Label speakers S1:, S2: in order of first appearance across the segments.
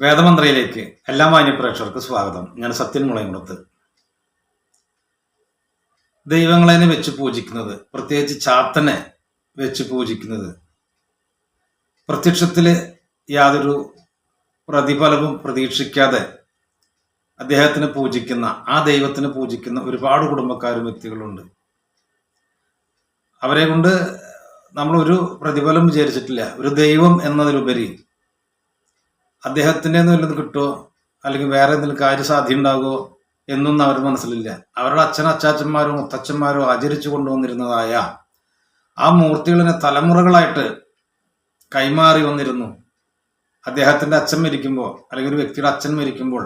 S1: വേദമന്ത്രയിലേക്ക് എല്ലാ മാന്യപ്രേക്ഷകർക്ക് സ്വാഗതം. ഞാൻ സത്യൻ മുളയംകുളത്ത്. ദൈവങ്ങളെ വെച്ച് പൂജിക്കുന്നത് പ്രത്യേകിച്ച് ചാത്തനെ വെച്ച് പൂജിക്കുന്നത് പ്രത്യക്ഷത്തിൽ യാതൊരു പ്രതിഫലവും പ്രതീക്ഷിക്കാതെ അദ്ദേഹത്തിന് പൂജിക്കുന്ന ആ ദൈവത്തിന് പൂജിക്കുന്ന ഒരുപാട് കുടുംബക്കാരും വ്യക്തികളുണ്ട്. അവരെ കൊണ്ട് നമ്മളൊരു പ്രതിഫലം വിചാരിച്ചിട്ടില്ല. ഒരു ദൈവം എന്നതിലുപരി അദ്ദേഹത്തിന്റെ വല്ലതും കിട്ടുമോ അല്ലെങ്കിൽ വേറെ എന്തെങ്കിലും കാര്യസാധ്യം ഉണ്ടാകുമോ എന്നൊന്നും അവർ മനസ്സിലില്ല. അവരുടെ അച്ഛൻ അച്ചാച്ചന്മാരും മുത്തച്ഛന്മാരും ആചരിച്ചു കൊണ്ടുവന്നിരുന്നതായ ആ മൂർത്തികളിനെ തലമുറകളായിട്ട് കൈമാറി വന്നിരുന്നു. അദ്ദേഹത്തിന്റെ അച്ഛൻ മരിക്കുമ്പോൾ അല്ലെങ്കിൽ ഒരു വ്യക്തിയുടെ അച്ഛൻ മരിക്കുമ്പോൾ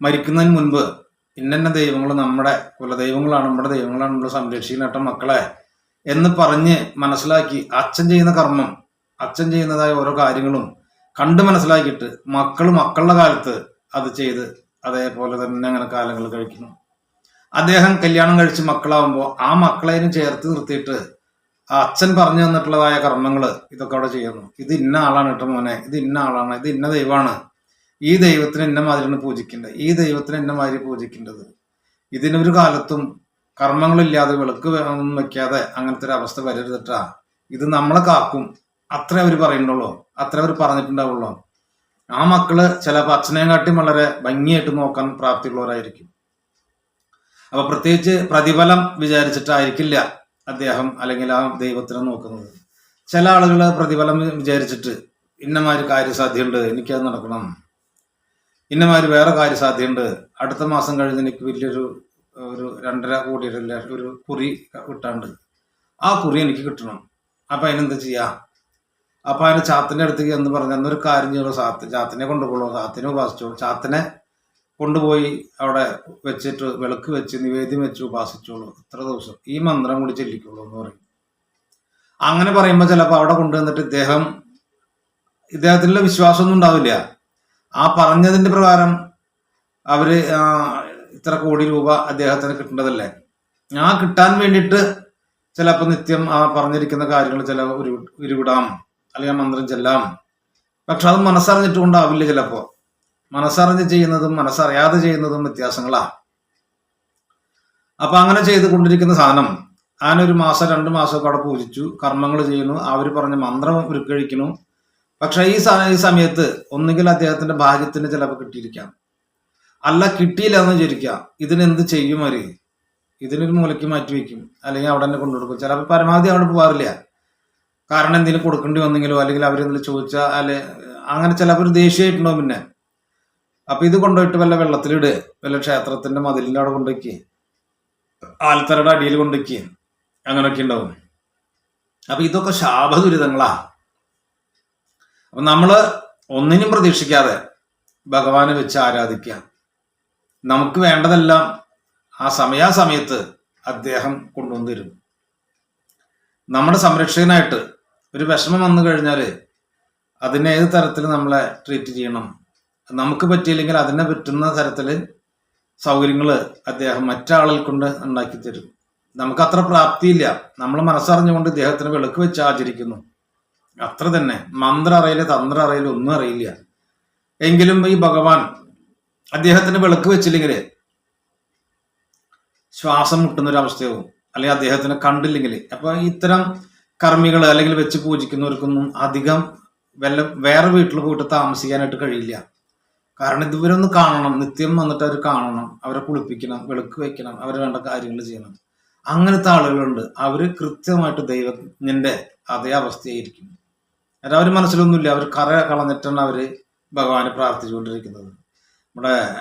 S1: മരിക്കുന്നതിന് മുൻപ് ഇന്നെ ദൈവങ്ങൾ നമ്മുടെ കുലദൈവങ്ങളാണ് നമ്മുടെ ദൈവങ്ങളാണ് നമ്മൾ സംരക്ഷിക്കുന്ന മക്കളെ എന്ന് പറഞ്ഞ് മനസ്സിലാക്കി അച്ഛൻ ചെയ്യുന്ന കർമ്മം അച്ഛൻ ചെയ്യുന്നതായ ഓരോ കാര്യങ്ങളും കണ്ട് മനസ്സിലാക്കിയിട്ട് മക്കൾ മക്കളുടെ കാലത്ത് അത് ചെയ്ത് അതേപോലെ തന്നെ അങ്ങനെ കാലങ്ങൾ കഴിക്കുന്നു. അദ്ദേഹം കല്യാണം കഴിച്ച് മക്കളാവുമ്പോൾ ആ മക്കളെയും ചേർത്ത് നിർത്തിയിട്ട് ആ അച്ഛൻ പറഞ്ഞു തന്നിട്ടുള്ളതായ കർമ്മങ്ങൾ ഇതൊക്കെ അവിടെ ചെയ്യുന്നു. ഇത് ഇന്ന ആളാണ് കേട്ടോ മോനെ ഇത് ഇന്ന ആളാണ് ഇത് ഇന്ന ദൈവമാണ്. ഈ ദൈവത്തിന് ഇന്ന മാതിരിയാണ് പൂജിക്കേണ്ടത് ഈ ദൈവത്തിന് ഇന്ന മാതിരി പൂജിക്കേണ്ടത്. ഇതിനൊരു കാലത്തും കർമ്മങ്ങളില്ലാതെ വിളക്ക് വെക്കാതെ അങ്ങനത്തെ ഒരു അവസ്ഥ വരരുതട്ടാ ഇത് നമ്മളെ കാക്കും. അത്ര അവർ പറയുന്നുള്ളൂ. അത്ര അവർ പറഞ്ഞിട്ടുണ്ടാവുള്ളൂ. ആ മക്കൾ ചിലപ്പോൾ അച്ഛനെയും കാട്ടിയും വളരെ ഭംഗിയായിട്ട് നോക്കാൻ പ്രാപ്തിയുള്ളവരായിരിക്കും. അപ്പൊ പ്രത്യേകിച്ച് പ്രതിഫലം വിചാരിച്ചിട്ടായിരിക്കില്ല അദ്ദേഹം അല്ലെങ്കിൽ ആ ദൈവത്തിനെ നോക്കുന്നത്. ചില ആളുകൾ പ്രതിഫലം വിചാരിച്ചിട്ട് ഇന്നമാതിരി കാര്യസാധ്യമുണ്ട് എനിക്കത് നടക്കണം. ഇന്നമാതിരി വേറെ കാര്യസാധ്യമുണ്ട് അടുത്ത മാസം കഴിഞ്ഞ് എനിക്ക് വലിയൊരു ഒരു രണ്ടര കോടിയുടെ ഒരു കുറി കിട്ടാണ്ട്. ആ കുറി എനിക്ക് കിട്ടണം. അപ്പൊ അതിനെന്താ ചെയ്യാ? അപ്പൊ അതിന് ചാത്തിന്റെ അടുത്തേക്ക് എന്ന് പറഞ്ഞ എന്നൊരു കാര്യം ചെയ്യുള്ളൂ സാത്ത് ചാത്തിനെ കൊണ്ടുപോകുള്ളൂ സാത്തിനെ ഉപാസിച്ചോളൂ ചാത്തിനെ കൊണ്ടുപോയി അവിടെ വെച്ചിട്ട് വിളക്ക് വെച്ച് നിവേദ്യം വെച്ച് ഉപാസിച്ചോളൂ. ഇത്ര ദിവസം. ഈ മന്ത്രം കൂടി ചെല്ലിക്കുള്ളൂ എന്ന് പറയും. അങ്ങനെ പറയുമ്പോൾ ചിലപ്പോൾ അവിടെ കൊണ്ടുവന്നിട്ട് ഇദ്ദേഹം ഇദ്ദേഹത്തിനുള്ള വിശ്വാസമൊന്നും ഉണ്ടാവില്ല. ആ പറഞ്ഞതിന്റെ പ്രകാരം അവർ ഇത്ര കോടി രൂപ അദ്ദേഹത്തിന് കിട്ടേണ്ടതല്ലേ? ആ കിട്ടാൻ വേണ്ടിയിട്ട് ചിലപ്പോൾ നിത്യം ആ പറഞ്ഞിരിക്കുന്ന കാര്യങ്ങൾ ചില ഉരുവിടാം. അല്ലെങ്കിൽ മന്ത്രം ചെല്ലാം പക്ഷെ അത് മനസ്സറിഞ്ഞിട്ട് കൊണ്ടാവില്ല ചിലപ്പോ. മനസ്സറിഞ്ഞ് ചെയ്യുന്നതും മനസ്സറിയാതെ ചെയ്യുന്നതും വ്യത്യാസങ്ങളാണ് അപ്പൊ അങ്ങനെ ചെയ്ത് കൊണ്ടിരിക്കുന്ന സാധനം ആന ഒരു മാസം രണ്ട് മാസം അവിടെ പൂജിച്ചു കർമ്മങ്ങൾ ചെയ്യുന്നു അവർ പറഞ്ഞ മന്ത്രം ഉരുക്കഴിക്കുന്നു. പക്ഷെ ഈ ഈ സമയത്ത് ഒന്നുകിൽ അദ്ദേഹത്തിന്റെ ഭാഗ്യത്തിന് ചിലപ്പോൾ കിട്ടിയിരിക്കാം. അല്ല കിട്ടിയില്ല എന്ന് വിചാരിക്കാം ഇതിനെന്ത് ചെയ്യും അവർ? ഇതിനൊരു മൂലയ്ക്ക് മാറ്റി വെക്കും അല്ലെങ്കിൽ അവിടെ തന്നെ കൊണ്ടുകൊടുക്കും ചിലപ്പോൾ പരമാവധി അവിടെ പോകാറില്ല കാരണം എന്തെങ്കിലും കൊടുക്കേണ്ടി വന്നെങ്കിലോ അല്ലെങ്കിൽ അവരെന്തെങ്കിലും ചോദിച്ചാൽ അല്ലെ അങ്ങനെ ചിലപ്പോൾ ദേഷ്യമായിട്ടുണ്ടാവും പിന്നെ? അപ്പൊ ഇത് കൊണ്ടുപോയിട്ട് വല്ല വെള്ളത്തിലിട് വല്ല ക്ഷേത്രത്തിന്റെ മതിലിന്റെ അവിടെ കൊണ്ടുവയ്ക്ക് ആൽത്തറയുടെ അടിയിൽ കൊണ്ടുവയ്ക്ക് അങ്ങനെയൊക്കെ ഉണ്ടാവും. അപ്പൊ ഇതൊക്കെ ശാപദുരിതങ്ങളാ. അപ്പൊ നമ്മൾ ഒന്നിനും പ്രതീക്ഷിക്കാതെ ഭഗവാനെ വെച്ച് ആരാധിക്കുക. നമുക്ക് വേണ്ടതെല്ലാം ആ സമയാസമയത്ത് അദ്ദേഹം കൊണ്ടുവന്നു തരും. നമ്മുടെ സംരക്ഷകനായിട്ട് ഒരു വിഷമം വന്നു കഴിഞ്ഞാൽ അതിനെ ഏത് തരത്തിൽ നമ്മളെ ട്രീറ്റ് ചെയ്യണം? നമുക്ക് പറ്റിയില്ലെങ്കിൽ അതിനെ പറ്റുന്ന തരത്തിൽ സൗകര്യങ്ങൾ അദ്ദേഹം മറ്റാളിൽ കൊണ്ട് ഉണ്ടാക്കി തരും. നമുക്ക് അത്ര പ്രാപ്തിയില്ല. നമ്മൾ മനസ്സറിഞ്ഞുകൊണ്ട് ഇദ്ദേഹത്തിന് വിളക്ക് വെച്ച് ആചരിക്കുന്നു. അത്ര തന്നെ. മന്ത്രം അറിയില്ല തന്ത്രം അറിയില്ല ഒന്നും അറിയില്ല. എങ്കിലും ഈ ഭഗവാൻ അദ്ദേഹത്തിന് വിളക്ക് വെച്ചില്ലെങ്കിൽ ശ്വാസം മുട്ടുന്ന ഒരു അവസ്ഥയാവും. അല്ലെങ്കിൽ അദ്ദേഹത്തിന് കണ്ടില്ലെങ്കിൽ അപ്പൊ ഇത്തരം കർമ്മികൾ അല്ലെങ്കിൽ വെച്ച് പൂജിക്കുന്നവർക്കൊന്നും അധികം വല്ല വേറെ വീട്ടിൽ പോയിട്ട് താമസിക്കാനായിട്ട് കഴിയില്ല. കാരണം ഇതുവരൊന്ന് കാണണം. നിത്യം വന്നിട്ട് അവർ കാണണം. അവരെ കുളിപ്പിക്കണം വെളുക്ക് വെക്കണം അവരെ വേണ്ട കാര്യങ്ങൾ ചെയ്യണം. അങ്ങനത്തെ ആളുകളുണ്ട്. അവർ കൃത്യമായിട്ട് ദൈവത്തിന്റെ അതേ അവസ്ഥയായിരിക്കും. എന്നാൽ അവർ മനസ്സിലൊന്നുമില്ല. അവർ കറ കളഞ്ഞിട്ടാണ് അവർ ഭഗവാനെ പ്രാർത്ഥിച്ചുകൊണ്ടിരിക്കുന്നത്. നമ്മുടെ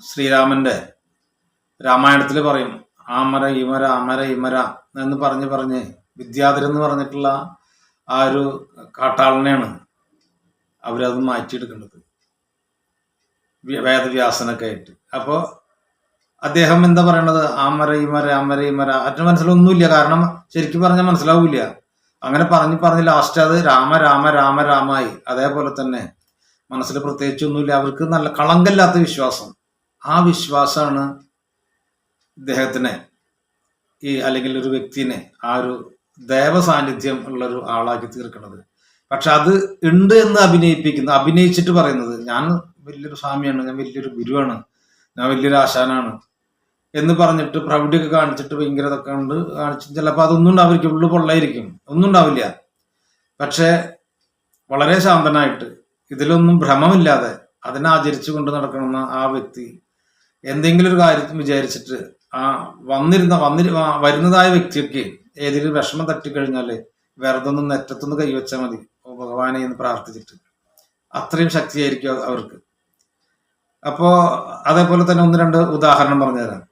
S1: ശ്രീരാമന്റെ രാമായണത്തിൽ പറയും ആമര ഇമര അമര ഇമര എന്ന് പറഞ്ഞ് പറഞ്ഞ് വിദ്യാധരൻ എന്ന് പറഞ്ഞിട്ടുള്ള ആ ഒരു കാട്ടാളനെയാണ് അവരത് മാറ്റിയെടുക്കേണ്ടത്. വ്യ- വേദവ്യാസനൊക്കെ ആയിട്ട്. അപ്പോൾ അദ്ദേഹം എന്താ പറയണത്? ആമര ഇമര അമര ഇമര. അറ്റ മനസ്സിലൊന്നുമില്ല. കാരണം ശരിക്കും പറഞ്ഞാൽ മനസ്സിലാവില്ല. അങ്ങനെ പറഞ്ഞ് പറഞ്ഞ് ലാസ്റ്റ് അത് രാമ രാമ രാമ രാമായി. അതേപോലെ തന്നെ മനസ്സിൽ പ്രത്യേകിച്ച് ഒന്നുമില്ല അവർക്ക് നല്ല കളങ്കല്ലാത്ത വിശ്വാസം. ആ വിശ്വാസമാണ് ഇദ്ദേഹത്തിനെ ഈ അല്ലെങ്കിൽ ഒരു വ്യക്തിനെ ആ ഒരു ദേവ സാന്നിധ്യം ഉള്ള ഒരു ആളാക്കി തീർക്കുന്നത് പക്ഷെ അത് ഉണ്ട് എന്ന് അഭിനയിപ്പിക്കുന്നു അഭിനയിച്ചിട്ട് പറയുന്നത് ഞാൻ വലിയൊരു സ്വാമിയാണ് ഞാൻ വലിയൊരു ഗുരുവാണ് ഞാൻ വലിയൊരു ആശാനാണ് എന്ന് പറഞ്ഞിട്ട് പ്രൗഢിയൊക്കെ കാണിച്ചിട്ട് ഭയങ്കര ഇതൊക്കെ ഉണ്ട് കാണിച്ച് ചിലപ്പോൾ അതൊന്നും ഉണ്ടാവില്ല ഉള്ളു പൊള്ളായിരിക്കും ഒന്നും ഉണ്ടാവില്ല. പക്ഷേ വളരെ ശാന്തനായിട്ട് ഇതിലൊന്നും ഭ്രമമില്ലാതെ അതിനെ ആചരിച്ചു കൊണ്ട് നടക്കണമെന്ന ആ വ്യക്തി എന്തെങ്കിലും ഒരു കാര്യത്തിൽ വിചാരിച്ചിട്ട് ആ വന്നിരുന്ന വന്നിരു വരുന്നതായ വ്യക്തിക്ക് ഏതെങ്കിലും വിഷമം തട്ടിക്കഴിഞ്ഞാൽ വെറുതൊന്നും നെറ്റത്തൊന്ന് കൈവച്ചാൽ മതി. ഓ ഭഗവാനെ എന്ന് പ്രാർത്ഥിച്ചിട്ട്. അത്രയും ശക്തിയായിരിക്കും അവർക്ക്. അപ്പോ അതേപോലെ തന്നെ ഒന്ന് രണ്ട് ഉദാഹരണം പറഞ്ഞുതരാം.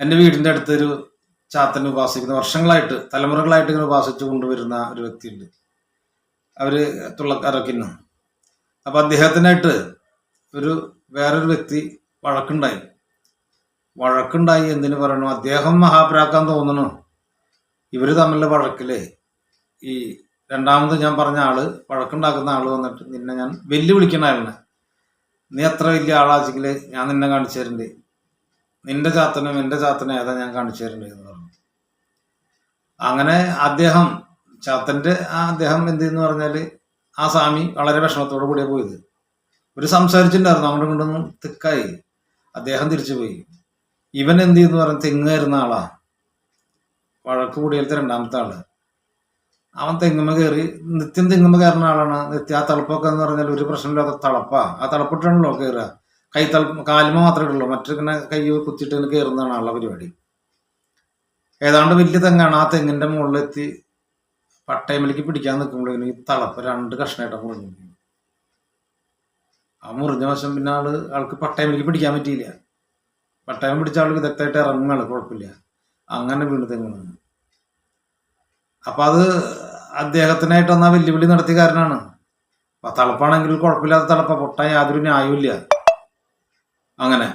S1: എന്റെ വീടിന്റെ അടുത്തൊരു ചാത്തനെ ഉപാസിക്കുന്ന വർഷങ്ങളായിട്ട് തലമുറകളായിട്ട് ഇങ്ങനെ ഉപാസിച്ചു കൊണ്ടുവരുന്ന ഒരു വ്യക്തിയുണ്ട്. അവർ തുള്ളക്കാരൊക്കെ അപ്പൊ അദ്ദേഹത്തിനായിട്ട് ഒരു വേറൊരു വ്യക്തി വഴക്കുണ്ടായി. വഴക്കുണ്ടായി എന്തിനു പറയണു? അദ്ദേഹം മഹാപ്രാക്കാൻ തോന്നണു. ഇവർ തമ്മിലുള്ള വഴക്കിൽ ഈ രണ്ടാമത് ഞാൻ പറഞ്ഞ ആൾ വഴക്കുണ്ടാക്കുന്ന ആൾ വന്നിട്ട് നിന്നെ ഞാൻ വെല്ലുവിളിക്കണ ആളിനെ നീ എത്ര വലിയ ആളാച്ചെങ്കിൽ ഞാൻ നിന്നെ കാണിച്ചു തരണ്ടേ. നിന്റെ ചാത്തനും എന്റെ ചാത്തനും ഏതാ ഞാൻ കാണിച്ചു തരണ്ടേ എന്ന് പറഞ്ഞു. അങ്ങനെ അദ്ദേഹം ചാത്തന്റെ ആ അദ്ദേഹം എന്ത് എന്ന് പറഞ്ഞാൽ ആ സ്വാമി വളരെ വിഷമത്തോടു കൂടിയാണ് പോയത്. ഒരു സംസാരിച്ചിട്ടുണ്ടായിരുന്നു അങ്ങോട്ടും ഇങ്ങോട്ടൊന്നും തിക്കായി. അദ്ദേഹം തിരിച്ചു പോയി. ഇവൻ എന്ത് ചെയ്യുന്നു പറഞ്ഞ തെങ്ങ് കയറുന്ന ആളാ. വഴക്ക് കൂടിയാലത്തെ രണ്ടാമത്തെ ആൾ. അവൻ തെങ്ങുമ്മ കയറി നിത്യം തെങ്ങുമ്മ കയറുന്ന ആളാണ്. നിത്യം ആ തളപ്പൊക്കെ എന്ന് പറഞ്ഞാൽ ഒരു പ്രശ്നമില്ലാത്ത തളപ്പാ. ആ തളപ്പിട്ടാണല്ലോ കയറുക. കൈ തള കാലുമ മാത്രമേ ഉള്ളൂ മറ്റിങ്ങനെ കൈ കുത്തിയിട്ട് ഇങ്ങനെ കയറുന്നതാണ് ആളുടെ പരിപാടി. ഏതാണ്ട് വലിയ തെങ്ങാണ്. ആ തെങ്ങിന്റെ മുകളിലെത്തി പട്ടയമലിക്ക് പിടിക്കാൻ നിൽക്കുമ്പോഴേക്കും ഈ തളപ്പ് രണ്ട് കഷ്ണമായിട്ട് മുറിഞ്ഞു ആ മുറിഞ്ഞ വശം പിന്നെ ആൾ ആൾക്ക് പട്ടയമലിക്ക് പിടിക്കാൻ പറ്റിയില്ല. പട്ടയം പിടിച്ച ആൾ വിദഗ്ധമായിട്ട് ഇറങ്ങുകയാണ് കുഴപ്പമില്ല. അങ്ങനെ വീണ് തെങ്ങുന്നു അപ്പൊ അത് അദ്ദേഹത്തിനായിട്ട് ആ വെല്ലുവിളി നടത്തിയ കാരനാണ് അപ്പൊ തളപ്പാണെങ്കിൽ കുഴപ്പമില്ലാത്ത തളപ്പ പൊട്ടാൻ യാതൊരു ന്യായമില്ല അങ്ങനെ.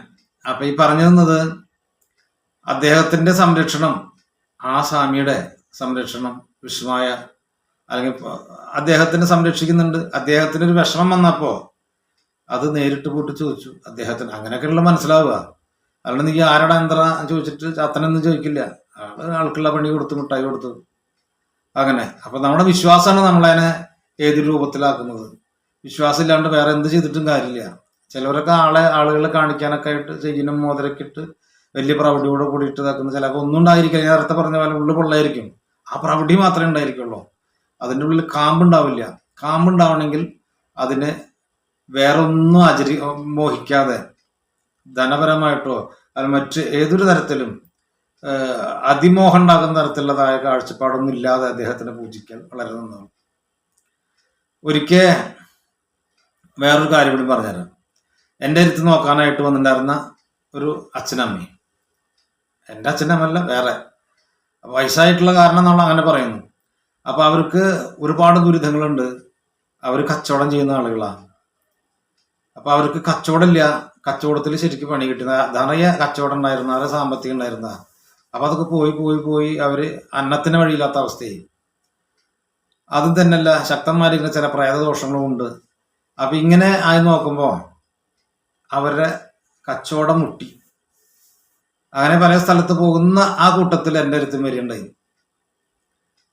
S1: അപ്പൊ ഈ പറഞ്ഞു തന്നത് അദ്ദേഹത്തിന്റെ സംരക്ഷണം ആ സ്വാമിയുടെ സംരക്ഷണം വിഷമായ അല്ലെങ്കിൽ അദ്ദേഹത്തിനെ സംരക്ഷിക്കുന്നുണ്ട്. അദ്ദേഹത്തിന് ഒരു വിഷമം വന്നപ്പോ അത് നേരിട്ട് പോയിട്ട് ചോദിച്ചു. അദ്ദേഹത്തിന് അങ്ങനെയൊക്കെയുള്ള മനസ്സിലാവുക. അല്ലാണ്ട് നീ ആരുടെ എന്താ ചോദിച്ചിട്ട് അത്തനൊന്നും ചോദിക്കില്ല. ആൾക്കുള്ള പണി കൊടുത്ത് മിഠായി കൊടുത്തു. അങ്ങനെ. അപ്പൊ നമ്മുടെ വിശ്വാസമാണ് നമ്മളതിനെ ഏത് രൂപത്തിലാക്കുന്നത്. വിശ്വാസം ഇല്ലാണ്ട് വേറെ എന്ത് ചെയ്തിട്ടും കാര്യമില്ല. ചിലവരൊക്കെ ആളെ ആളുകളെ കാണിക്കാനൊക്കെ ആയിട്ട് ചെയ്യുന്ന മോതിരൊക്കെ ഇട്ട് വലിയ പ്രൗഢിയോടെ കൂടിയിട്ട് ഇതാക്കുന്ന ചിലപ്പോൾ ഒന്നും ഉണ്ടായിരിക്കില്ല. ഞാൻ നേരത്തെ പറഞ്ഞ പോലെ ഉള്ളു പൊള്ളായിരിക്കും ആ പ്രൗഢി മാത്രമേ ഉണ്ടായിരിക്കുള്ളൂ. അതിന്റെ ഉള്ളിൽ കാമ്പുണ്ടാവില്ല. കാമ്പുണ്ടാവണമെങ്കിൽ അതിനെ വേറെ ഒന്നും ആചരി മോഹിക്കാതെ ധനപരമായിട്ടോ അല്ല മറ്റ് ഏതൊരു തരത്തിലും അതിമോഹം ഉണ്ടാകുന്ന തരത്തിലുള്ളതായ കാഴ്ചപ്പാടൊന്നും ഇല്ലാതെ അദ്ദേഹത്തിനെ പൂജിക്കാൻ വളരെ നന്നാണ് ഒരിക്കൽ വേറൊരു കാര്യം കൂടി പറഞ്ഞുതരാം. എന്റെ അടുത്ത് നോക്കാനായിട്ട് വന്നിട്ടുണ്ടായിരുന്ന ഒരു അച്ഛനമ്മയും എന്റെ അച്ഛനമ്മല്ല വേറെ. വയസ്സായിട്ടുള്ള കാരണം എന്നുള്ള അങ്ങനെ പറയുന്നു. അപ്പോൾ അവർക്ക് ഒരുപാട് ദുരിതങ്ങളുണ്ട്. അവർ കച്ചവടം ചെയ്യുന്ന ആളുകളാണ്. അപ്പോൾ അവർക്ക് കച്ചവടമില്ല കച്ചവടത്തിൽ ശരിക്കും പണി കിട്ടുന്ന നിറയെ കച്ചവടം ഉണ്ടായിരുന്ന നിറയെ സാമ്പത്തികം ഉണ്ടായിരുന്ന. അപ്പൊ അതൊക്കെ പോയി പോയി പോയി അവർ അന്നത്തിന് വഴിയില്ലാത്ത അവസ്ഥയായി. അതും തന്നെയല്ല ശക്തന്മാരിങ്ങനെ ചില പ്രേതദോഷങ്ങളും ഉണ്ട്. അപ്പൊ ഇങ്ങനെ ആയി നോക്കുമ്പോ അവരുടെ കച്ചവടം മുട്ടി. അങ്ങനെ പല സ്ഥലത്ത് പോകുന്ന ആ കൂട്ടത്തിൽ എന്റെ അടുത്തും വരികയുണ്ടായി.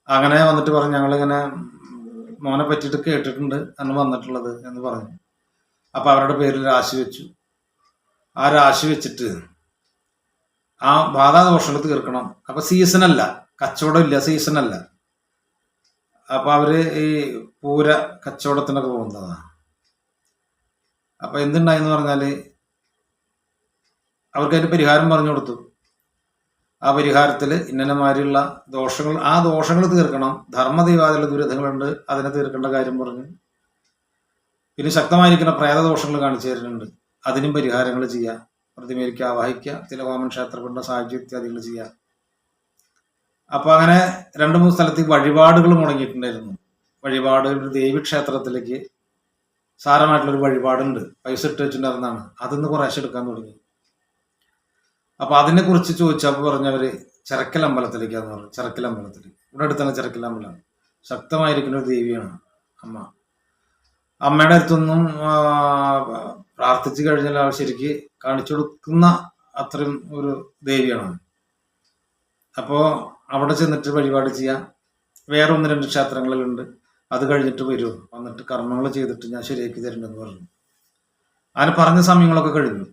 S1: അങ്ങനെ വന്നിട്ട് പറഞ്ഞു ഞങ്ങളിങ്ങനെ മോനെ പറ്റിയിട്ട് കേട്ടിട്ടുണ്ട് അന്ന് വന്നിട്ടുള്ളത് എന്ന് പറഞ്ഞു. അപ്പൊ അവരുടെ പേരിൽ രാശി വെച്ചു. ആ രാശി വെച്ചിട്ട് ആ ബാധാദോഷങ്ങൾ തീർക്കണം. അപ്പൊ സീസൺ അല്ല. കച്ചവടം ഇല്ല സീസൺ അല്ല. അപ്പൊ അവർ ഈ പൂര കച്ചവടത്തിനൊക്കെ പോകുന്നതാണ് അപ്പൊ എന്തുണ്ടായെന്ന് പറഞ്ഞാൽ അവർക്ക് അതിന്റെ പരിഹാരം പറഞ്ഞു കൊടുത്തു. ആ പരിഹാരത്തിൽ ഇന്നലെമാരിയുള്ള ദോഷങ്ങൾ ആ ദോഷങ്ങൾ തീർക്കണം. ധർമ്മ ധർമ്മദൈവാദിയുള്ള ദുരിതങ്ങളുണ്ട് അതിനെ തീർക്കേണ്ട കാര്യം പറഞ്ഞു. പിന്നെ ശക്തമായിരിക്കുന്ന പ്രേതദോഷങ്ങൾ കാണിച്ചു തരുന്നുണ്ട്. അതിനും പരിഹാരങ്ങൾ ചെയ്യാം. പ്രതിമയിലേക്ക് ആവാഹിക്കുക തിലവാമൻ ക്ഷേത്രങ്ങളുടെ സാഹചര്യം ഇത്യാദികൾ ചെയ്യാം. അപ്പൊ അങ്ങനെ രണ്ട് മൂന്ന് സ്ഥലത്ത് വഴിപാടുകൾ മുടങ്ങിയിട്ടുണ്ടായിരുന്നു. വഴിപാട് ഒരു ദേവി ക്ഷേത്രത്തിലേക്ക് സാരമായിട്ടുള്ളൊരു വഴിപാടുണ്ട്. പൈസ ഇട്ട് വെച്ചിട്ടുണ്ടായിരുന്നതാണ്. അതിന്ന് കുറേശ്ശെ എടുക്കാൻ തുടങ്ങി. അപ്പൊ അതിനെക്കുറിച്ച് ചോദിച്ചപ്പോൾ പറഞ്ഞവര് ചിറക്കൽ അമ്പലത്തിലേക്കാന്ന് പറഞ്ഞു. ചിറക്കൽ അമ്പലത്തിലേക്ക് ഇവിടെ അടുത്താണ് ചിറക്കൽ അമ്പലം. ശക്തമായിരിക്കുന്ന ഒരു ദേവിയാണ് അമ്മ. അമ്മയുടെ അടുത്തൊന്നും പ്രാർത്ഥിച്ചു കഴിഞ്ഞാൽ അവർ ശരിക്ക് കാണിച്ചു കൊടുക്കുന്ന അത്രയും ഒരു ദേവിയാണ് അപ്പോ അവിടെ ചെന്നിട്ട് വഴിപാട് ചെയ്യാം. വേറെ ഒന്ന് രണ്ട് ക്ഷേത്രങ്ങളിലുണ്ട്. അത് കഴിഞ്ഞിട്ട് വരൂ. വന്നിട്ട് കർമ്മങ്ങൾ ചെയ്തിട്ട് ഞാൻ ശരിയാക്കി തരുന്നെന്ന് പറഞ്ഞു. അങ്ങനെ പറഞ്ഞ സമയങ്ങളൊക്കെ കഴിഞ്ഞു.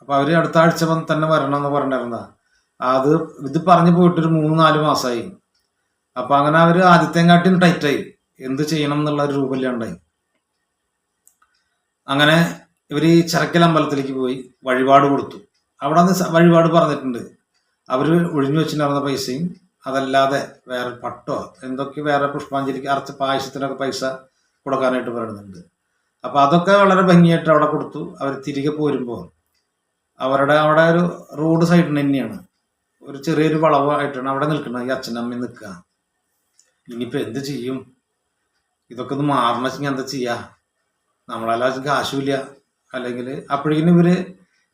S1: അപ്പൊ അവർ അടുത്ത ആഴ്ച തന്നെ വരണം എന്ന് പറഞ്ഞിരുന്ന അത് ഇത് പറഞ്ഞു പോയിട്ടൊരു മൂന്ന് നാല് മാസമായി. അപ്പൊ അങ്ങനെ അവർ ആദ്യത്തെങ്കാട്ടിയും ടൈറ്റായി എന്ത് ചെയ്യണം എന്നുള്ള ഒരു രൂപമില്ലാണ്ടായി. അങ്ങനെ ഇവർ ഈ ചിറക്കൽ അമ്പലത്തിലേക്ക് പോയി വഴിപാട് കൊടുത്തു. അവിടെ നിന്ന് വഴിപാട് പറഞ്ഞിട്ടുണ്ട്. അവർ ഒഴിഞ്ഞു വെച്ചിട്ടുണ്ടായിരുന്ന പൈസയും അതല്ലാതെ വേറെ പട്ടോ എന്തൊക്കെ വേറെ പുഷ്പാഞ്ജലിക്ക് അർച്ച പായസത്തിനൊക്കെ പൈസ കൊടുക്കാനായിട്ട് പറയുന്നുണ്ട്. അപ്പോൾ അതൊക്കെ വളരെ ഭംഗിയായിട്ട് അവിടെ കൊടുത്തു. അവർ തിരികെ പോരുമ്പോൾ അവരുടെ അവിടെ ഒരു റോഡ് സൈഡിന് തന്നെയാണ്. ഒരു ചെറിയൊരു വളവായിട്ടാണ് അവിടെ നിൽക്കുന്നത്. ഈ അച്ഛനമ്മയും നിൽക്കുക. ഇനിയിപ്പോ എന്ത് ചെയ്യും? ഇതൊക്കെ ഒന്ന് മാറണം വെച്ചെങ്കിൽ എന്താ ചെയ്യാ? നമ്മളെല്ലാം കാശുമില്ല അല്ലെങ്കിൽ അപ്പോഴേക്കും ഇവർ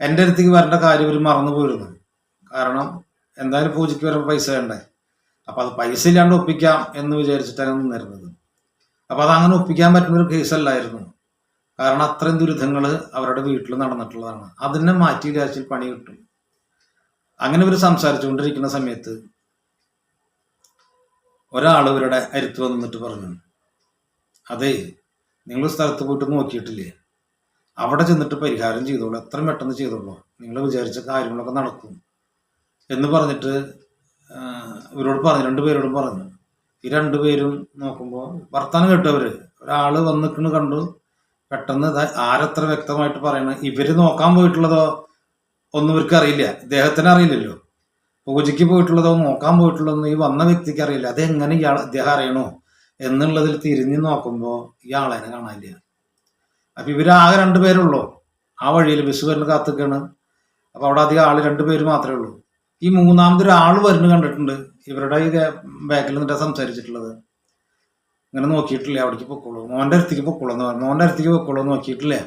S1: എന്റെ അടുത്തേക്ക് വരേണ്ട കാര്യം ഇവർ മറന്നു പോയിരുന്നു. കാരണം എന്തായാലും പൂജയ്ക്ക് വരുമ്പോൾ പൈസ വേണ്ടേ? അപ്പൊ അത് പൈസ ഇല്ലാണ്ട് ഒപ്പിക്കാം എന്ന് വിചാരിച്ചിട്ടാണ് നിന്നിരുന്നത്. അപ്പൊ അതങ്ങനെ ഒപ്പിക്കാൻ പറ്റുന്ന ഒരു കേസല്ലായിരുന്നു കാരണം അത്രയും ദുരിതങ്ങൾ അവരുടെ വീട്ടിൽ നടന്നിട്ടുള്ളതാണ്. അതിനെ മാറ്റി രാജ്യത്തിൽ പണി കിട്ടും. അങ്ങനെ ഇവർ സംസാരിച്ചുകൊണ്ടിരിക്കുന്ന സമയത്ത് ഒരാൾ ഇവരുടെ അരുത്ത് വന്നിട്ട് പറഞ്ഞു. അതെ നിങ്ങൾ സ്ഥലത്ത് പോയിട്ട് നോക്കിയിട്ടില്ലേ? അവിടെ ചെന്നിട്ട് പരിഹാരം ചെയ്തോളൂ. എത്രയും പെട്ടെന്ന് ചെയ്തോളൂ. നിങ്ങൾ വിചാരിച്ച കാര്യങ്ങളൊക്കെ നടക്കും. എന്ന് പറഞ്ഞിട്ട് ഇവരോട് പറഞ്ഞു. രണ്ടുപേരോടും പറഞ്ഞു. ഈ രണ്ടുപേരും നോക്കുമ്പോൾ വർത്താനം കേട്ടവര് ഒരാൾ വന്നിക്കണ് കണ്ടു. പെട്ടെന്ന് ആരത്ര വ്യക്തമായിട്ട് പറയണം. ഇവർ നോക്കാൻ പോയിട്ടുള്ളതോ ഒന്നും ഇവർക്ക് അറിയില്ല. ഇദ്ദേഹത്തിന് അറിയില്ലല്ലോ. പൂജയ്ക്ക് പോയിട്ടുള്ളതോ നോക്കാൻ പോയിട്ടുള്ളതോ ഈ വന്ന വ്യക്തിക്ക് അറിയില്ല. അതെങ്ങനെ ഇയാൾ ഇദ്ദേഹം അറിയണോ? എന്നുള്ളതിൽ തിരിഞ്ഞു നോക്കുമ്പോൾ ഈ ഇയാളെ കാണാനില്ല. അപ്പൊ ഇവരാകെ രണ്ടുപേരുള്ളൂ ആ വഴിയിൽ ബസ് കാത്തുക്കാണ്. അപ്പൊ അവിടെ അധികം ആൾ രണ്ടുപേര് മാത്രമേ ഉള്ളൂ. ഈ മൂന്നാമത് ഒരാൾ വരുന്നു കണ്ടിട്ടുണ്ട്. ഇവരുടെ ഈ ബാക്കിൽ നിന്നിട്ടാ സംസാരിച്ചിട്ടുള്ളത്. ഇങ്ങനെ നോക്കിയിട്ടില്ല അവിടേക്ക് പൊക്കോളൂ. മോന്റെ അടുത്തേക്ക് പൊക്കോളൂ എന്ന് പറഞ്ഞു. മോന്റെ അടുത്തേക്ക് പൊക്കോളൂ നോക്കിയിട്ടില്ലേ.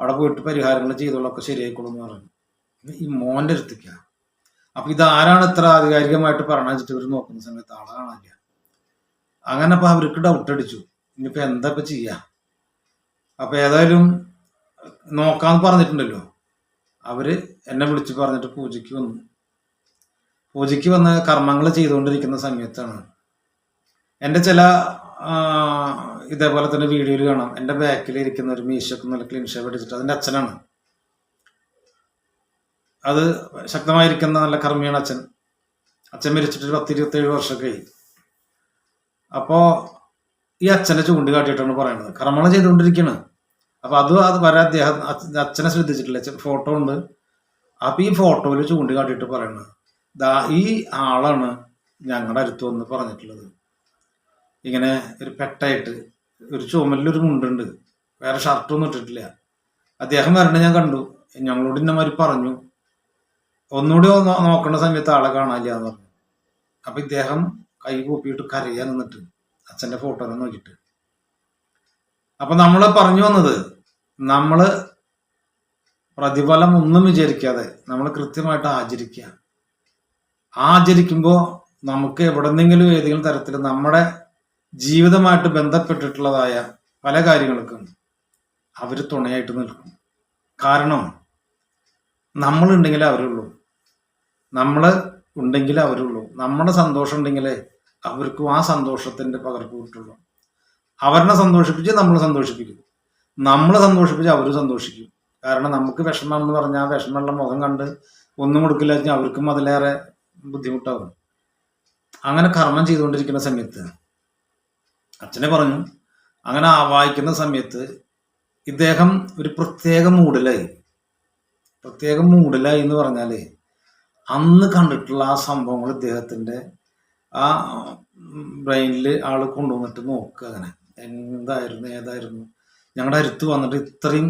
S1: അവിടെ പോയിട്ട് പരിഹാരങ്ങൾ ചെയ്തോളൂ ഒക്കെ ശരിയായിക്കോളൂ എന്ന് പറഞ്ഞു. ഈ മോന്റെ അടുത്തേക്കാ. അപ്പൊ ഇതാരാണ് ഇത്ര ആധികാരികമായിട്ട് പറഞ്ഞു വെച്ചിട്ട് ഇവർ നോക്കുന്ന സമയത്ത് ആളെ കാണാനില്ല. അങ്ങനെ അപ്പൊ അവർക്ക് ഡൗട്ട് അടിച്ചു. ഇനിയിപ്പോ എന്താ ചെയ്യാ? അപ്പൊ ഏതായാലും നോക്കാന്ന് പറഞ്ഞിട്ടുണ്ടല്ലോ. അവർ എന്നെ വിളിച്ചു പറഞ്ഞിട്ട് പൂജയ്ക്ക് വന്നു. പൂജയ്ക്ക് വന്ന കർമ്മങ്ങൾ ചെയ്തുകൊണ്ടിരിക്കുന്ന സമയത്താണ്. എന്റെ ചില ഇതേപോലെ തന്നെ വീഡിയോയിൽ കാണാം. എന്റെ ബാക്കിൽ ഇരിക്കുന്ന ഒരു മീശൊക്കെ നല്ല ക്ലീൻ ഷേപ്പ് അടിച്ചിട്ട് അതിന്റെ അച്ഛനാണ്. അത് ശക്തമായിരിക്കുന്ന നല്ല കർമ്മിയാണ് അച്ഛൻ. അച്ഛൻ മരിച്ചിട്ട് ഒരു പത്ത് വർഷമൊക്കെ ആയി. അപ്പോ ഈ അച്ഛനെ ചൂണ്ടിക്കാട്ടിയിട്ടാണ് പറയുന്നത്. കർമ്മങ്ങൾ ചെയ്തുകൊണ്ടിരിക്കുകയാണ് അപ്പൊ അത് അത് വരെ അദ്ദേഹം അച്ഛനെ ശ്രദ്ധിച്ചിട്ടില്ല. ഫോട്ടോ ഉണ്ട്. അപ്പൊ ഈ ഫോട്ടോയിൽ ചൂണ്ടിക്കാട്ടിയിട്ട് പറയുന്നത് ദാ ഈ ആളാണ് ഞങ്ങളുടെ അടുത്ത് വന്ന് പറഞ്ഞിട്ടുള്ളത്. ഇങ്ങനെ ഒരു പെട്ടായിട്ട് ഒരു ചുമലിലൊരു മുണ്ടുണ്ട്. വേറെ ഷർട്ടൊന്നും ഇട്ടിട്ടില്ല. അദ്ദേഹം വരണ്ട ഞാൻ കണ്ടു. ഞങ്ങളോട് ഇന്നമാതിരി പറഞ്ഞു. ഒന്നുകൂടി നോക്കേണ്ട സമയത്ത് ആളെ കാണാനില്ല എന്ന് പറഞ്ഞു. അപ്പൊ ഇദ്ദേഹം കൈ കൂപ്പിയിട്ട് കരയാൻ നിന്നിട്ട് അച്ഛന്റെ ഫോട്ടോ തന്നെ നോക്കിയിട്ട്. അപ്പൊ നമ്മൾ പറഞ്ഞു വന്നത് നമ്മൾ പ്രതിഫലം ഒന്നും വിചാരിക്കാതെ നമ്മൾ കൃത്യമായിട്ട് ആചരിക്കുക. ആചരിക്കുമ്പോൾ നമുക്ക് എവിടെന്നെങ്കിലും ഏതെങ്കിലും തരത്തിൽ നമ്മുടെ ജീവിതമായിട്ട് ബന്ധപ്പെട്ടിട്ടുള്ളതായ പല കാര്യങ്ങൾക്കും അവർ തുണയായിട്ട് നിൽക്കും. കാരണം നമ്മളുണ്ടെങ്കിലേ അവരുള്ളൂ. നമ്മൾ ഉണ്ടെങ്കിലേ അവരുള്ളൂ. നമ്മുടെ സന്തോഷം ഉണ്ടെങ്കിലേ അവർക്കും ആ സന്തോഷത്തിന്റെ പകർപ്പ് കിട്ടുള്ളൂ അവരെ സന്തോഷിപ്പിച്ച് നമ്മൾ സന്തോഷിപ്പിക്കും നമ്മൾ സന്തോഷിപ്പിച്ച് അവർ സന്തോഷിക്കും. കാരണം നമുക്ക് വിഷമം എന്ന് പറഞ്ഞാൽ ആ വിഷമമുള്ള മുഖം കണ്ട് ഒന്നും കൊടുക്കില്ല വെച്ചാൽ അവർക്കും അതിലേറെ ബുദ്ധിമുട്ടാകും അങ്ങനെ കർമ്മം ചെയ്തുകൊണ്ടിരിക്കുന്ന സമയത്ത് അച്ഛനെ പറഞ്ഞു അങ്ങനെ വായിക്കുന്ന സമയത്ത് ഇദ്ദേഹം ഒരു പ്രത്യേക മൂഡിലായി. പ്രത്യേക മൂഡിലായി എന്ന് പറഞ്ഞാലേ അന്ന് കണ്ടിട്ടുള്ള ആ സംഭവങ്ങൾ ഇദ്ദേഹത്തിന്റെ ആ ബ്രെയിനിൽ ആൾ കൊണ്ടുവന്നിട്ട് നോക്കുക അങ്ങനെ. എന്തായിരുന്നു ഏതായിരുന്നു? ഞങ്ങളുടെ അടുത്ത് വന്നിട്ട് ഇത്രയും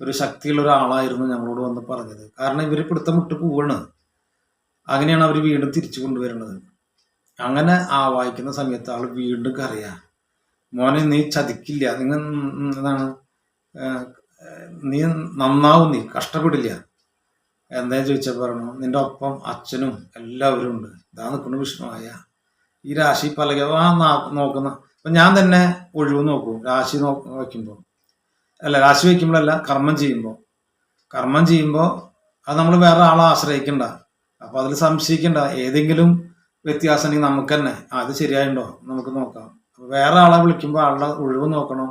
S1: ഒരു ശക്തിയുള്ള ഒരാളായിരുന്നു ഞങ്ങളോട് വന്ന് പറഞ്ഞത്. കാരണം ഇവർ പിടുത്തം വിട്ട് പോവാണ്. അങ്ങനെയാണ് അവർ വീണ്ടും തിരിച്ചു കൊണ്ടുവരുന്നത്. അങ്ങനെ ആ വായിക്കുന്ന സമയത്ത് ആൾ വീണ്ടും കറിയാ മോനെ നീ ചതിക്കില്ല. നിങ്ങൾ എന്താണ്? നീ നന്നാവും. നീ കഷ്ടപ്പെടില്ല. എന്താ ചോദിച്ചാൽ പറഞ്ഞു നിന്റെ ഒപ്പം അച്ഛനും എല്ലാവരും ഉണ്ട്. ഇതാ നിൽക്കുന്ന വിഷ്ണുവായ ഈ രാശി പലക ആ നോക്കുന്ന. അപ്പൊ ഞാൻ തന്നെ ഒഴിവ് നോക്കും. രാശി നോ വയ്ക്കുമ്പോൾ അല്ല രാശി വയ്ക്കുമ്പോഴല്ല കർമ്മം ചെയ്യുമ്പോൾ കർമ്മം ചെയ്യുമ്പോൾ അത് നമ്മൾ വേറെ ആളെ ആശ്രയിക്കണ്ട. അപ്പൊ അതിൽ സംശയിക്കണ്ട. ഏതെങ്കിലും വ്യത്യാസം നമുക്ക് തന്നെ. അത് ശരിയായിട്ടുണ്ടോ നമുക്ക് നോക്കാം. വേറെ ആളെ വിളിക്കുമ്പോൾ ആളുടെ ഒഴിവ് നോക്കണം.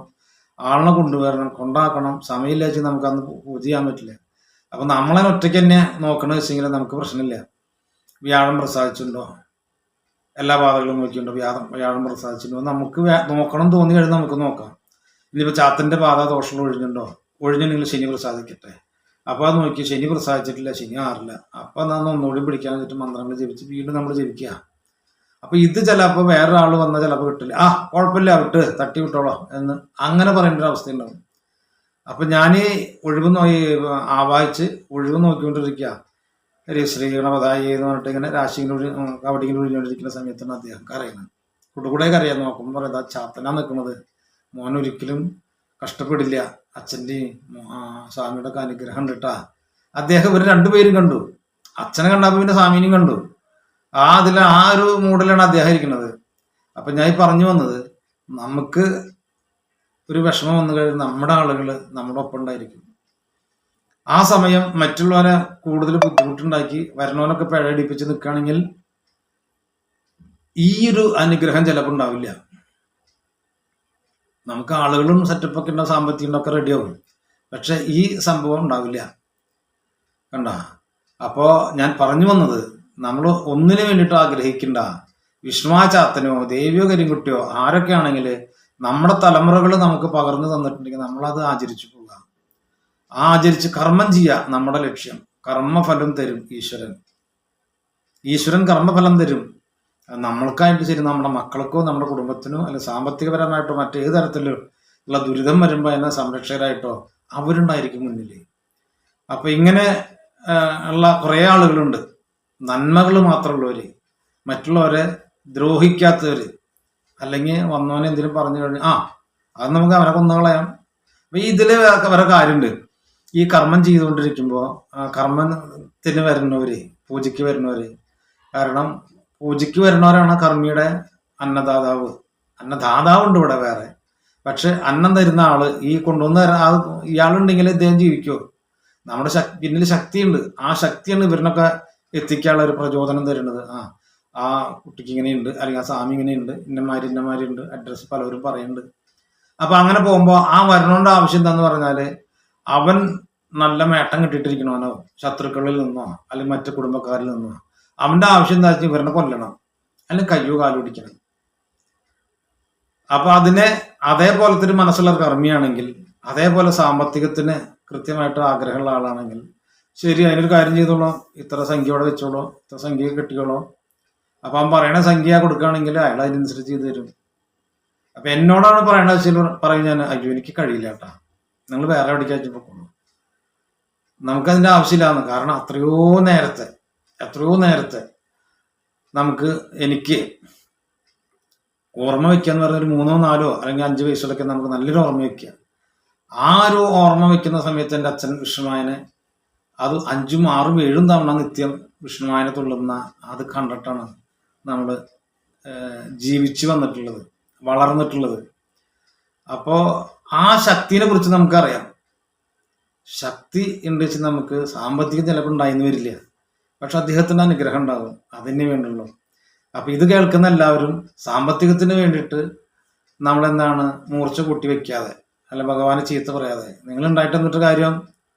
S1: ആളിനെ കൊണ്ടുവരണം കൊണ്ടാക്കണം. സമയമില്ലാച്ച് നമുക്ക് അന്ന് പൂജ ചെയ്യാൻ പറ്റില്ല. അപ്പൊ നമ്മളെ ഒറ്റയ്ക്ക് തന്നെ നോക്കണമെന്ന് വെച്ചെങ്കിൽ നമുക്ക് പ്രശ്നമില്ല. വ്യാഴം പ്രസാദിച്ചിട്ടുണ്ടോ? എല്ലാ പാതകളും നോക്കിയിട്ടുണ്ടോ വ്യാഴം വ്യാഴം പ്രസാദിച്ചിട്ടുണ്ട്. നമുക്ക് നോക്കണം തോന്നി കഴിഞ്ഞാൽ നമുക്ക് നോക്കാം. ഇനിയിപ്പോൾ ചാത്തിന്റെ പാത ദോഷങ്ങൾ ഒഴിഞ്ഞിട്ടുണ്ടോ ഒഴിഞ്ഞിട്ടുണ്ടെങ്കിൽ ശനി പ്രസാദിക്കട്ടെ. അപ്പോൾ അത് നോക്കി. ശനി പ്രസാദിച്ചിട്ടില്ല ശനി ആറില്ല. അപ്പോൾ എന്നാൽ ഒന്നുകൂടി പിടിക്കാൻ വെച്ചിട്ട് മന്ത്രങ്ങൾ ജപിച്ച് വീണ്ടും നമ്മൾ ജപിക്കുക. അപ്പോൾ ഇത് ചിലപ്പോൾ വേറൊരാൾ വന്നാൽ ചിലപ്പോൾ കിട്ടില്ല. ആ കുഴപ്പമില്ല വിട്ട് തട്ടി വിട്ടോളോ എന്ന് അങ്ങനെ പറയേണ്ട ഒരു അവസ്ഥ ഉണ്ടാവും. അപ്പൊ ഞാൻ ഒഴിവ് നോക്കി ആവാഹിച്ച് ഒഴിവ് നോക്കിക്കൊണ്ടിരിക്കുക. ഒരു ശ്രീഗണപതായി എന്ന് പറഞ്ഞിട്ട് ഇങ്ങനെ രാശിയിലൂടെ കവടിങ്ങനെ ഒഴിഞ്ഞുകൊണ്ടിരിക്കുന്ന സമയത്താണ് അദ്ദേഹം കരയുന്നത്. കുടുകൂടെ കരയാൻ നോക്കുമ്പോൾ പറയുന്നത് ആ ചാത്തനാ നിൽക്കുന്നത്. മോൻ ഒരിക്കലും കഷ്ടപ്പെടില്ല. അച്ഛന്റെയും സ്വാമിയുടെ ഒക്കെ അനുഗ്രഹം കണ്ടിട്ടാ. അദ്ദേഹം ഇവർ രണ്ടുപേരും കണ്ടു. അച്ഛനെ കണ്ടപ്പോൾ പിന്നെ സ്വാമിനെയും കണ്ടു. ആ അതിൽ ആ ഒരു മൂഡിലാണ് അദ്ദേഹം ഇരിക്കുന്നത്. അപ്പം ഞാൻ പറഞ്ഞു വന്നത് നമുക്ക് ഒരു വിഷമം വന്നു കഴിഞ്ഞാൽ നമ്മുടെ ആളുകൾ നമ്മുടെ ഒപ്പം ഉണ്ടായിരിക്കും. ആ സമയം മറ്റുള്ളവരെ കൂടുതൽ ബുദ്ധിമുട്ടുണ്ടാക്കി വരണവനൊക്കെ പിഴയടിപ്പിച്ച് നിൽക്കുകയാണെങ്കിൽ ഈ ഒരു അനുഗ്രഹം ചിലപ്പോൾ ഉണ്ടാവില്ല. നമുക്ക് ആളുകളും സെറ്റപ്പൊക്കെ ഉണ്ടാവും സാമ്പത്തികം ഒക്കെ റെഡിയാവും പക്ഷെ ഈ സംഭവം ഉണ്ടാവില്ല. കണ്ട? അപ്പോ ഞാൻ പറഞ്ഞു വന്നത് നമ്മൾ ഒന്നിനു വേണ്ടിയിട്ട് ആഗ്രഹിക്കണ്ട. വിഷ്ണുവാചാത്തനോ ദേവിയോ കരിങ്കുട്ടിയോ ആരൊക്കെ ആണെങ്കിൽ നമ്മുടെ തലമുറകൾ നമുക്ക് പകർന്നു തന്നിട്ടുണ്ടെങ്കിൽ നമ്മളത് ആചരിച്ചു ആചരിച്ച് കർമ്മം ചെയ്യുക നമ്മുടെ ലക്ഷ്യം. കർമ്മഫലം തരും ഈശ്വരൻ. ഈശ്വരൻ കർമ്മഫലം തരും. നമ്മൾക്കായിട്ട് ശരി നമ്മുടെ മക്കൾക്കോ നമ്മുടെ കുടുംബത്തിനോ അല്ലെ സാമ്പത്തികപരമായിട്ടോ മറ്റേത് തരത്തിലോ ഉള്ള ദുരിതം വരുമ്പോൾ എന്ന സംരക്ഷകരായിട്ടോ അവരുണ്ടായിരിക്കും മുന്നിൽ അപ്പൊ ഇങ്ങനെ ഉള്ള കുറേ ആളുകളുണ്ട്. നന്മകൾ മാത്രമുള്ളവര്. മറ്റുള്ളവരെ ദ്രോഹിക്കാത്തവര്. അല്ലെങ്കിൽ വന്നവനെ എന്തെങ്കിലും പറഞ്ഞു കഴിഞ്ഞാൽ ആ അത് നമുക്ക് അവരെ കൊന്നുകളയാം. അപ്പൊ വേറെ വേറെ കാര്യമുണ്ട് ഈ കർമ്മം ചെയ്തുകൊണ്ടിരിക്കുമ്പോൾ കർമ്മത്തിന് വരുന്നവര് പൂജയ്ക്ക് വരുന്നവര് കാരണം പൂജയ്ക്ക് വരുന്നവരാണ് കർമ്മിയുടെ അന്നദാതാവ്. അന്നദാതാവ് ഉണ്ട് ഇവിടെ വേറെ. പക്ഷെ അന്നം തരുന്ന ആൾ ഈ കൊണ്ടുവന്ന ഇയാളുണ്ടെങ്കിൽ ഇദ്ദേഹം ജീവിക്കുമോ നമ്മുടെ ശക്തി പിന്നിൽ ശക്തിയുണ്ട്. ആ ശക്തിയാണ് ഇവരിനൊക്കെ എത്തിക്കാനുള്ള ഒരു പ്രചോദനം തരുന്നത്. ആ ആ കുട്ടിക്ക് ഇങ്ങനെയുണ്ട് അല്ലെങ്കിൽ ആ സ്വാമി ഇങ്ങനെയുണ്ട് ഇന്നമാര് ഉണ്ട് അഡ്രസ്സ് പലവരും പറയുന്നുണ്ട്. അപ്പൊ അങ്ങനെ പോകുമ്പോ ആ വരണോണ്ട ആവശ്യം എന്താന്ന് പറഞ്ഞാൽ അവൻ നല്ല മേട്ടം കിട്ടിയിട്ടിരിക്കണവനോ ശത്രുക്കളിൽ നിന്നോ അല്ലെങ്കിൽ മറ്റു കുടുംബക്കാരിൽ നിന്നോ? അവന്റെ ആവശ്യം എന്താ വെച്ചാൽ ഇവരുടെ കൊല്ലണം. അല്ലെങ്കിൽ കയ്യോ കാലോ പിടിക്കണം. അപ്പൊ അതിനെ അതേപോലത്തെ ഒരു മനസ്സുള്ള കർമ്മിയാണെങ്കിൽ അതേപോലെ സാമ്പത്തികത്തിന് കൃത്യമായിട്ട് ആഗ്രഹമുള്ള ആളാണെങ്കിൽ ശരി അതിനൊരു കാര്യം ചെയ്തോളൂ. ഇത്ര സംഖ്യ അവിടെ വെച്ചോളൂ. ഇത്ര സംഖ്യ കിട്ടിയോളൂ അപ്പൊ അവൻ പറയണ സംഖ്യ കൊടുക്കുകയാണെങ്കിൽ അയാൾ അതിനനുസരിച്ച് ചെയ്തു തരും. അപ്പൊ എന്നോടാണ് പറയണത് വെച്ചാൽ പറയും ഞാൻ അയ്യോ എനിക്ക് കഴിയില്ല കേട്ടാ. നിങ്ങൾ വേറെ എവിടേക്ക് അയച്ചു പൊക്കോളൂ നമുക്കതിന്റെ ആവശ്യമില്ലാന്ന്. കാരണം അത്രയോ നേരത്തെ എത്രയോ നേരത്തെ നമുക്ക് എനിക്ക് ഓർമ്മ വയ്ക്കുക എന്ന് പറഞ്ഞ ഒരു മൂന്നോ നാലോ അല്ലെങ്കിൽ അഞ്ച് വയസ്സിലൊക്കെ നമുക്ക് നല്ലൊരു ഓർമ്മ വയ്ക്കുക ആ ഒരു ഓർമ്മ വയ്ക്കുന്ന സമയത്ത് എന്റെ അച്ഛൻ വിഷ്ണുമായനെ അത് അഞ്ചും ആറും ഏഴും തവണ നിത്യം വിഷ്ണുമായനെ തുള്ളുന്ന അത് കണ്ടിട്ടാണ് നമ്മൾ ജീവിച്ചു വന്നിട്ടുള്ളത് വളർന്നിട്ടുള്ളത്. അപ്പോൾ ആ ശക്തിനെ കുറിച്ച് നമുക്കറിയാം. ശക്തി ഉണ്ട് നമുക്ക് സാമ്പത്തിക ചിലപ്പോൾ ഉണ്ടായിന്ന് വരില്ല. പക്ഷെ അദ്ദേഹത്തിന്റെ അനുഗ്രഹം ഉണ്ടാകും അതിന് വേണ്ടുള്ളൂ. അപ്പൊ ഇത് കേൾക്കുന്ന എല്ലാവരും സാമ്പത്തികത്തിന് വേണ്ടിയിട്ട് നമ്മളെന്താണ് മൂർച്ച കൂട്ടി വെക്കാതെ അല്ല ഭഗവാനെ ചീത്ത പറയാതെ നിങ്ങൾ ഉണ്ടായിട്ട് എന്നിട്ട് കാര്യം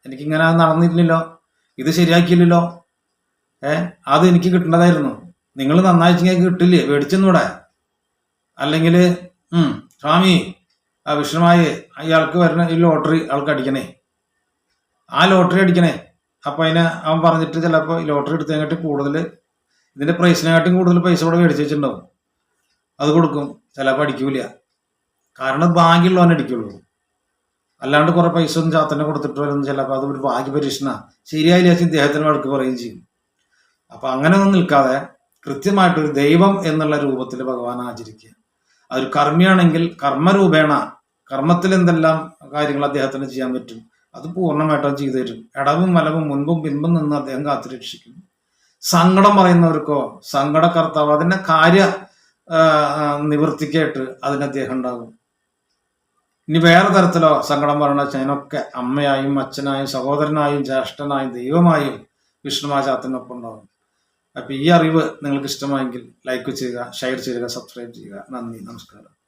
S1: എനിക്ക് എനിക്കിങ്ങനെ നടന്നില്ലല്ലോ ഇത് ശരിയാക്കിയില്ലല്ലോ ഏ അത് എനിക്ക് കിട്ടേണ്ടതായിരുന്നു നിങ്ങൾ നന്നായിട്ട് കിട്ടില്ലേ? മേടിച്ചെന്നൂടെ അല്ലെങ്കിൽ സ്വാമി ആ വിഷ്ണുമായി അയാൾക്ക് വരുന്ന ഈ ലോട്ടറി ആൾക്ക് അടിക്കണേ. ആ ലോട്ടറി അടിക്കണേ. അപ്പൊ അതിനെ അവൻ പറഞ്ഞിട്ട് ചിലപ്പോ ലോട്ടറി എടുത്തതിനെക്കാട്ടി കൂടുതൽ ഇതിന്റെ പ്രൈസിനെക്കാട്ടും കൂടുതൽ പൈസ കൂടെ മേടിച്ച് വെച്ചിട്ടുണ്ടാവും. അത് കൊടുക്കും. ചിലപ്പോ അടിക്കൂല. കാരണം ഭാഗ്യമുള്ളവൻ അടിക്കുള്ളൂ. അല്ലാണ്ട് കുറെ പൈസ ഒന്നും ചാത്തന്നെ കൊടുത്തിട്ട് വരുന്ന ചിലപ്പോൾ അത് ഒരു ഭാഗ്യ പരീക്ഷണ. ശരിയായില്ല വെച്ച് ഇദ്ദേഹത്തിന് വഴക്ക് പറയുകയും ചെയ്യും. അപ്പൊ അങ്ങനെ ഒന്നും നിൽക്കാതെ കൃത്യമായിട്ട് ഒരു ദൈവം എന്നുള്ള രൂപത്തിൽ ഭഗവാൻ ആചരിക്കുക. അതൊരു കർമ്മിയാണെങ്കിൽ കർമ്മരൂപേണ. കർമ്മത്തിൽ എന്തെല്ലാം കാര്യങ്ങൾ അദ്ദേഹത്തിന് ചെയ്യാൻ പറ്റും? അത് പൂർണമായിട്ടും ചെയ്തു തരും ഇടവും വലവും മുൻപും പിൻപും നിന്ന് അദ്ദേഹം കാത്തുരക്ഷിക്കും. സങ്കടം പറയുന്നവർക്കോ സങ്കടകർത്താവ് അതിന്റെ കാര്യ നിവൃത്തിക്കായിട്ട് അതിന് അദ്ദേഹം ഉണ്ടാകും. ഇനി വേറെ തരത്തിലോ സങ്കടം പറയണ അതിനൊക്കെ അമ്മയായും അച്ഛനായും സഹോദരനായും ജ്യേഷ്ഠനായും ദൈവമായും വിഷ്ണുമാചാത്തിനൊപ്പം ഉണ്ടാകും. അപ്പോൾ ഈ അറിവ് നിങ്ങൾക്ക് ഇഷ്ടമായെങ്കിൽ ലൈക്ക് ചെയ്യുക ഷെയർ ചെയ്യുക സബ്സ്ക്രൈബ് ചെയ്യുക. നന്ദി നമസ്കാരം.